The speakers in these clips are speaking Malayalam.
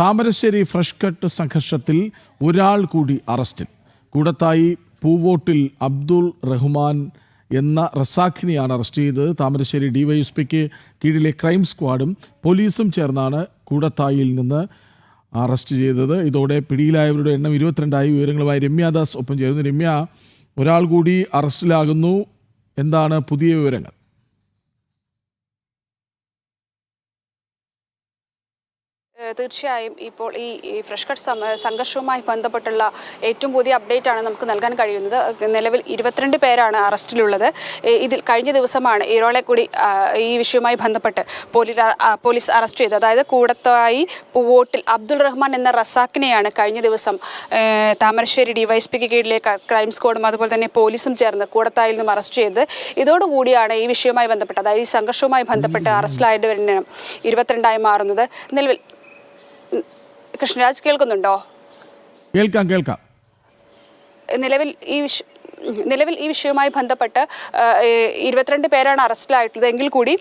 താമരശ്ശേരി ഫ്രഷ് കട്ട് സംഘർഷത്തിൽ ഒരാൾ കൂടി അറസ്റ്റിൽ. കൂടത്തായി പൂവോട്ടിൽ അബ്ദുൾ റഹ്മാൻ എന്ന റസാഖിനെയാണ് അറസ്റ്റ് ചെയ്തത്. താമരശ്ശേരി ഡിവൈഎസ്പിക്ക് കീഴിലെ ക്രൈം സ്ക്വാഡും പോലീസും ചേർന്നാണ് കൂടത്തായിൽ നിന്ന് അറസ്റ്റ് ചെയ്തത്. ഇതോടെ പിടിയിലായവരുടെ എണ്ണം ഇരുപത്തിരണ്ടായി. വിവരങ്ങളുമായി രമ്യാദാസ് ഒപ്പം ചേരുന്നു. രമ്യ ഒരാൾ കൂടി അറസ്റ്റിലാകുന്നു. എന്താണ് പുതിയ വിവരങ്ങൾ? തീർച്ചയായും ഇപ്പോൾ ഈ ഫ്രഷ് കട്ട് സംഘർഷവുമായി ബന്ധപ്പെട്ടുള്ള ഏറ്റവും പുതിയ അപ്ഡേറ്റ് ആണ് നമുക്ക് നൽകാൻ കഴിയുന്നത്. നിലവിൽ ഇരുപത്തിരണ്ട് പേരാണ് അറസ്റ്റിലുള്ളത്. ഇതിൽ കഴിഞ്ഞ ദിവസമാണ് ഈറോളെ കൂടി ഈ വിഷയവുമായി ബന്ധപ്പെട്ട് പോലീസ് പോലീസ് അറസ്റ്റ് ചെയ്തത്. അതായത് കൂടത്തായി പൂവോട്ടിൽ അബ്ദുൾ റഹ്മാൻ എന്ന റസാഖിനെയാണ് കഴിഞ്ഞ ദിവസം താമരശ്ശേരി ഡിവൈഎസ്പിക്ക് കീഴിലെ ക്രൈം സ്ക്വാഡും അതുപോലെ തന്നെ പോലീസും ചേർന്ന് കൂടത്തായിൽ നിന്നും അറസ്റ്റ് ചെയ്തത് ഇതോടുകൂടിയാണ് ഈ വിഷയവുമായി ബന്ധപ്പെട്ട് അതായത് ഈ സംഘർഷവുമായി ബന്ധപ്പെട്ട് അറസ്റ്റിലായവരുടെ ഇരുപത്തിരണ്ടായി മാറുന്നത്. നിലവിൽ കൃഷ്ണരാജ് കേൾക്കുന്നുണ്ടോ? കേൾക്കാം കേൾക്കാം. നിലവിൽ ഈ വിഷ നിലവിൽ ഈ വിഷയവുമായി ബന്ധപ്പെട്ട് ഇരുപത്തിരണ്ട് പേരാണ് അറസ്റ്റിലായിട്ടുള്ളത്. എങ്കിൽ കൂടി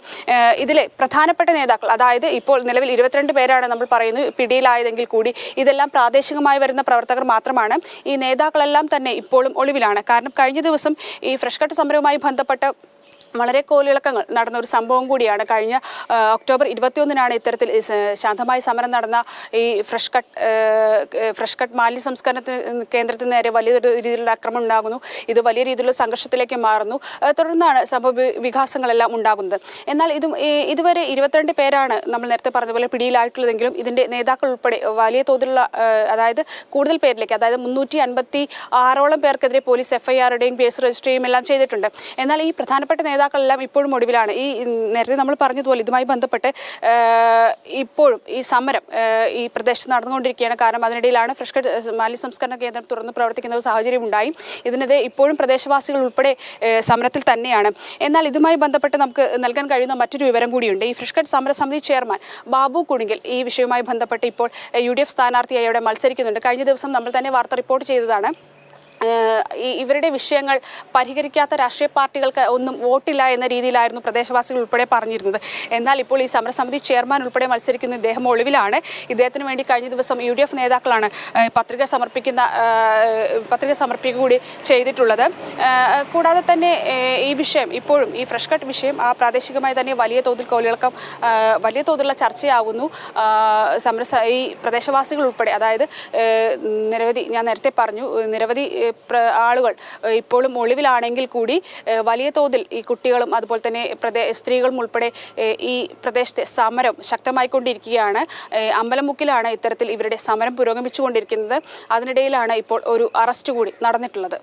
ഇതിലെ പ്രധാനപ്പെട്ട നേതാക്കൾ അതായത് ഇപ്പോൾ നിലവിൽ ഇരുപത്തിരണ്ട് പേരാണ് നമ്മൾ പറയുന്നത് പിടിയിലായതെങ്കിൽ കൂടി ഇതെല്ലാം പ്രാദേശികമായി വരുന്ന പ്രവർത്തകർ മാത്രമാണ്. ഈ നേതാക്കളെല്ലാം തന്നെ ഇപ്പോഴും ഒളിവിലാണ്. കാരണം കഴിഞ്ഞ ദിവസം ഈ ഫ്രഷ് കട്ട് സമരവുമായി ബന്ധപ്പെട്ട് വളരെ കോലിളക്കങ്ങൾ നടന്ന ഒരു സംഭവം കൂടിയാണ്. കഴിഞ്ഞ ഒക്ടോബർ ഇരുപത്തിയൊന്നിനാണ് ഇത്തരത്തിൽ ശാന്തമായി സമരം നടന്ന ഈ ഫ്രഷ് കട്ട് ഫ്രഷ് കട്ട് മാലിന്യ സംസ്കരണത്തിന് കേന്ദ്രത്തിന് നേരെ വലിയ രീതിയിലുള്ള ആക്രമണം ഉണ്ടാകുന്നു. ഇത് വലിയ രീതിയിലുള്ള സംഘർഷത്തിലേക്ക് മാറുന്നു. തുടർന്നാണ് സംഭവ വികാസങ്ങളെല്ലാം ഉണ്ടാകുന്നത്. എന്നാൽ ഇതും ഇതുവരെ ഇരുപത്തിരണ്ട് പേരാണ് നമ്മൾ നേരത്തെ പറഞ്ഞതുപോലെ പിടിയിലായിട്ടുള്ളതെങ്കിലും ഇതിന്റെ നേതാക്കൾ ഉൾപ്പെടെ വലിയ തോതിലുള്ള അതായത് കൂടുതൽ പേരിലേക്ക് അതായത് മുന്നൂറ്റി അൻപത്തി ആറോളം പേർക്കെതിരെ പോലീസ് എഫ്ഐആറുടെയും കേസ് രജിസ്റ്റർ ചെയ്യുകയും എല്ലാം ചെയ്തിട്ടുണ്ട്. എന്നാൽ ഈ പ്രധാനപ്പെട്ട നേതാക്കളെല്ലാം ഇപ്പോഴും ഒടുവിലാണ്. ഈ നേരത്തെ നമ്മൾ പറഞ്ഞതുപോലെ ഇതുമായി ബന്ധപ്പെട്ട് ഇപ്പോഴും ഈ സമരം ഈ പ്രദേശത്ത് നടന്നുകൊണ്ടിരിക്കുകയാണ്. കാരണം അതിനിടയിലാണ് ഫ്രഷ് കട്ട് മാലിന്യ സംസ്കരണ കേന്ദ്രം തുറന്ന് പ്രവർത്തിക്കുന്ന ഒരു സാഹചര്യം ഉണ്ടായി. ഇതിനെതിരെ ഇപ്പോഴും പ്രദേശവാസികൾ ഉൾപ്പെടെ സമരത്തിൽ തന്നെയാണ്. എന്നാൽ ഇതുമായി ബന്ധപ്പെട്ട് നമുക്ക് നൽകാൻ കഴിയുന്ന മറ്റൊരു വിവരം കൂടിയുണ്ട്. ഈ ഫ്രഷ് കട്ട് സമരസമിതി ചെയർമാൻ ബാബു കുണിങ്കിൽ ഈ വിഷയവുമായി ബന്ധപ്പെട്ട് ഇപ്പോൾ യു ഡി എഫ് സ്ഥാനാർത്ഥിയായി അവിടെ മത്സരിക്കുന്നുണ്ട്. കഴിഞ്ഞ ദിവസം നമ്മൾ തന്നെ വാർത്ത റിപ്പോർട്ട് ചെയ്തതാണ്. ഇവരുടെ വിഷയങ്ങൾ പരിഹരിക്കാത്ത രാഷ്ട്രീയ പാർട്ടികൾക്ക് ഒന്നും വോട്ടില്ല എന്ന രീതിയിലായിരുന്നു പ്രദേശവാസികൾ ഉൾപ്പെടെ പറഞ്ഞിരുന്നത്. എന്നാൽ ഇപ്പോൾ ഈ സമരസമിതി ചെയർമാൻ ഉൾപ്പെടെ മത്സരിക്കുന്ന ഇദ്ദേഹം ഒളിവിലാണ്. ഇദ്ദേഹത്തിന് വേണ്ടി കഴിഞ്ഞ ദിവസം യു ഡി എഫ് നേതാക്കളാണ് പത്രിക സമർപ്പിക്കുന്ന പത്രിക സമർപ്പിക്കുക കൂടി ചെയ്തിട്ടുള്ളത്. കൂടാതെ തന്നെ ഈ വിഷയം ഇപ്പോഴും ഈ ഫ്രഷ് കട്ട് വിഷയം ആ പ്രാദേശികമായി തന്നെ വലിയ തോതിൽ കോലിളക്കം വലിയ തോതിലുള്ള ചർച്ചയാകുന്നു സമരസ ഈ പ്രദേശവാസികൾ ഉൾപ്പെടെ അതായത് നിരവധി ഞാൻ നേരത്തെ പറഞ്ഞു നിരവധി ആളുകൾ ഇപ്പോഴും ഒളിവിലാണെങ്കിൽ കൂടി വലിയ തോതിൽ ഈ കുട്ടികളും അതുപോലെ തന്നെ പ്രദേ സ്ത്രീകളും ഉൾപ്പെടെ ഈ പ്രദേശത്തെ സമരം ശക്തമായിക്കൊണ്ടിരിക്കുകയാണ്. അമ്പലമുക്കിലാണ് ഇത്തരത്തിൽ ഇവരുടെ സമരം പുരോഗമിച്ചുകൊണ്ടിരിക്കുന്നത്. അതിനിടയിലാണ് ഇപ്പോൾ ഒരു അറസ്റ്റ് കൂടി നടന്നിട്ടുള്ളത്.